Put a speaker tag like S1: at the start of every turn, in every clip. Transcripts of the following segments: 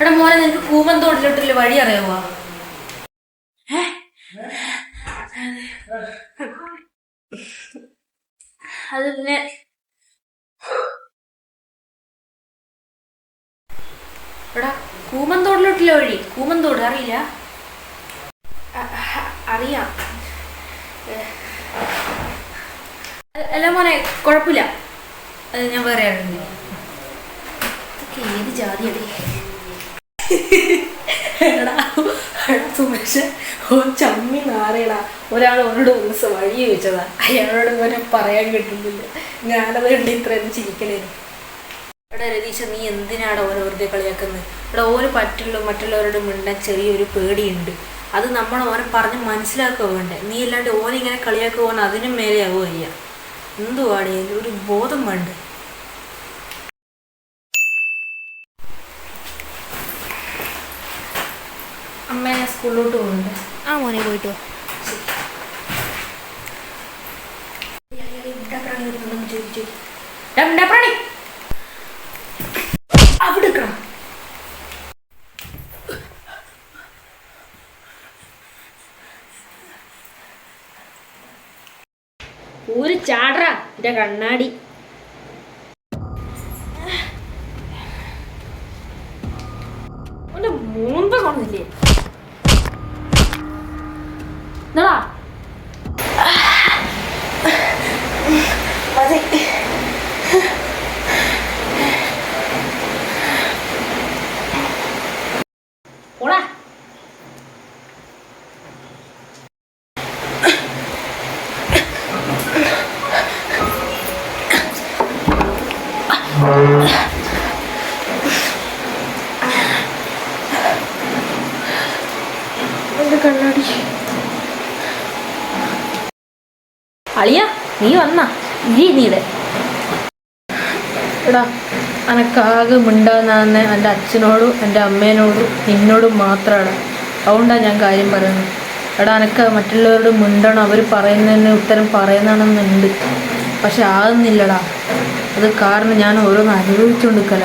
S1: എടാ മോനെ നിനക്ക് കൂമന്തോട്ടിലോട്ടുള്ള വഴി അറിയാവോ? അത് പിന്നെ എടാ കൂമന്തോടിലോട്ടില്ല വഴി കൂമന്തോട് അറിയില്ല? അറിയാം. അല്ല മോനെ കുഴപ്പമില്ല. അത് ഞാൻ വേറെ ഇതൊക്കെ ഏത് ജാതിയടി എടാ ചമ്മി നാറിയടാ ഒരാൾ ഓരോട് ദിവസം വഴി ചോദിച്ചതാ. അയാളോട് ഇവനെ പറയാൻ കിട്ടുന്നില്ല. ഞാനത് കണ്ട് ഇത്രയും ചിരിക്കലായിരുന്നു എടാ രതീശ നീ എന്തിനാണ് ഓരോ വെറുതെ കളിയാക്കുന്നത് എടാ ഓരോ പറ്റുള്ള മറ്റുള്ളവരോട് മിണ്ടാൻ ചെറിയൊരു പേടിയുണ്ട്. അത് നമ്മൾ ഓനെ പറഞ്ഞ് മനസ്സിലാക്കുക വേണ്ടേ. നീ അല്ലാണ്ട് ഓനിങ്ങനെ കളിയാക്കുക അതിനും മേലെയാവുക അയ്യ എന്തുവാടേ? ഒരു ബോധം വേണ്ടേ? അമ്മ ഞാൻ സ്കൂളിലോട്ട് പോകുന്നുണ്ട്
S2: ആ മോനെ പോയിട്ട്
S1: അവിടെ നിക്കണം.
S2: ഒരു ചാടറ എന്റെ കണ്ണാടി
S1: അവന്റെ മൂമ്പ കൊണ്ടില്ലേ എന്നാ
S2: പോടാ
S1: എന്റെ കണ്ണാടി
S2: അളിയ നീ വന്നാ. ഇരി നീടെ.
S1: എടാ അനക്കാകെ മിണ്ടാന്നാന്ന് എന്റെ അച്ഛനോടും എന്റെ അമ്മേനോടും നിന്നോടും മാത്രമാണ് അതുകൊണ്ടാണ് ഞാൻ കാര്യം പറയുന്നത്. എടാ അനക്ക് മറ്റുള്ളവരോട് മിണ്ടണം. അവർ പറയുന്നതിന് ഉത്തരം പറയുന്നതാണെന്നുണ്ട് പക്ഷെ ആകുന്നില്ലടാ അത് കാരണം ഞാൻ ഓരോന്ന് അനുഭവിച്ചുകൊണ്ടിരിക്കല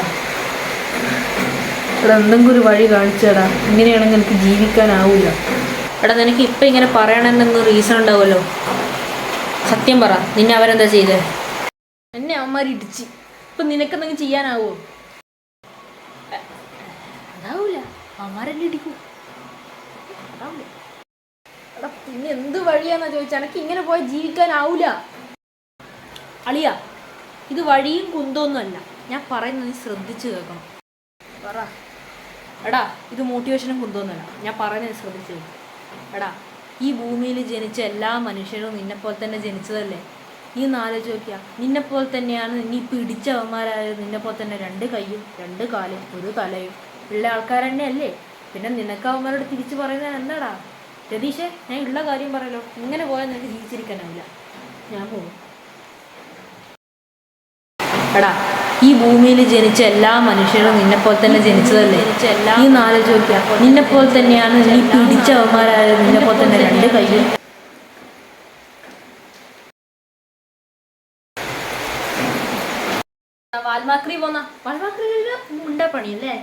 S1: എടാ എന്തെങ്കിലും ഒരു വഴി കാണിച്ചടാ. ഇങ്ങനെയാണെങ്കിൽ എനിക്ക് ജീവിക്കാനാവില്ല എടാ നിനക്ക് ഇപ്പം ഇങ്ങനെ പറയണമെന്നൊന്നും റീസൺ ഉണ്ടാവുമല്ലോ. സത്യം പറ. നിന്നെ അവരെന്താ ചെയ്തേ? എന്നെ അവന്മാർ ഇടിച്ച്. ഇപ്പൊ നിനക്കെന്തെങ്കിലും ചെയ്യാനാവോ? അതാവൂല. അവന്മാരെന്നെ ഇടിക്കൂ. എടാ പിന്നെ എന്ത് വഴിയാന്നാ ചോദിച്ചാ? എനക്ക് ഇങ്ങനെ പോയാൽ ജീവിക്കാനാവൂല. അളിയ ഇത് വഴിയും കുന്തമൊന്നുമല്ല ഞാൻ പറയുന്നത് നീ ശ്രദ്ധിച്ചു കേൾക്കണം. പറ. എടാ ഇത് മോട്ടിവേഷനും കുന്തമൊന്നുമല്ല ഞാൻ പറയുന്നത് ശ്രദ്ധിച്ചു കേൾക്കണം. എടാ ഈ ഭൂമിയിൽ ജനിച്ച എല്ലാ മനുഷ്യരും നിന്നെപ്പോലെ തന്നെ ജനിച്ചതല്ലേ? നീ ആലോചിച്ച് നോക്കിയാ. നിന്നെപ്പോലെ തന്നെയാണ് നീ പിടിച്ച അവന്മാരായത് നിന്നെപ്പോലെ തന്നെ രണ്ട് കൈയും രണ്ട് കാലും ഒരു തലയും. ഉള്ള ആൾക്കാർ തന്നെയല്ലേ? പിന്നെ നിനക്ക് അവന്മാരോട് തിരിച്ചു പറയുന്നത് എന്താടാ? രതീഷെ ഞാൻ ഉള്ള കാര്യം പറയലോ. ഇങ്ങനെ പോയാൽ നിനക്ക് ജീവിച്ചിരിക്കാനാവില്ല. ഞാൻ പോകും എടാ ഈ ഭൂമിയിൽ ജനിച്ച എല്ലാ മനുഷ്യരും നിന്നെപ്പോലെ തന്നെ ജനിച്ചതല്ലേ? ഈ നാല് ചോദിക്ക നോക്കിയാ നിന്നെപ്പോലെ തന്നെയാണ് നീ പിടിച്ചവന്മാരായത് നിന്നെപ്പോലെ തന്നെ രണ്ട് കയ്യിൽ വാൽമാക്രി പോന്ന. വാൽമാക്രി മുണ്ട പണിയല്ലേ?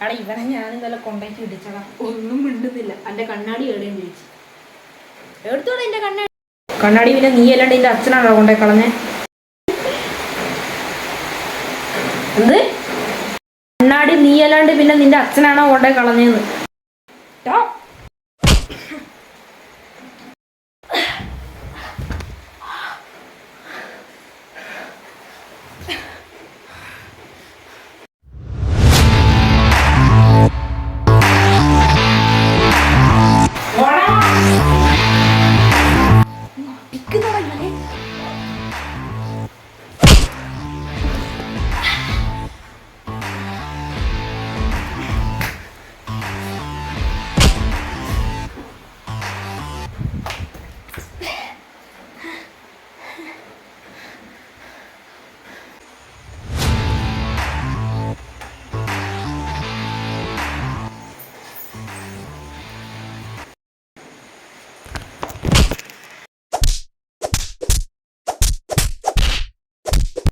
S1: അവിടെ ഇവനെ ഞാൻ ഇന്നലെ കൊണ്ടേക്ക് ഇടിച്ചടാ ഒന്നും മിണ്ടുന്നില്ല. എന്റെ കണ്ണാടി എവിടെയും ചോദിച്ചു? എടുത്തോടെ എന്റെ കണ്ണാടി? കണ്ണാടി പിന്നെ നീ അല്ലാണ്ട് എന്റെ അച്ഛനാണോ കൊണ്ടേ കളഞ്ഞേ? എന്ത് കണ്ണാടി നീ അല്ലാണ്ട് പിന്നെ നിന്റെ അച്ഛനാണോ കൊണ്ടേ കളഞ്ഞേന്ന് ട്ടോ.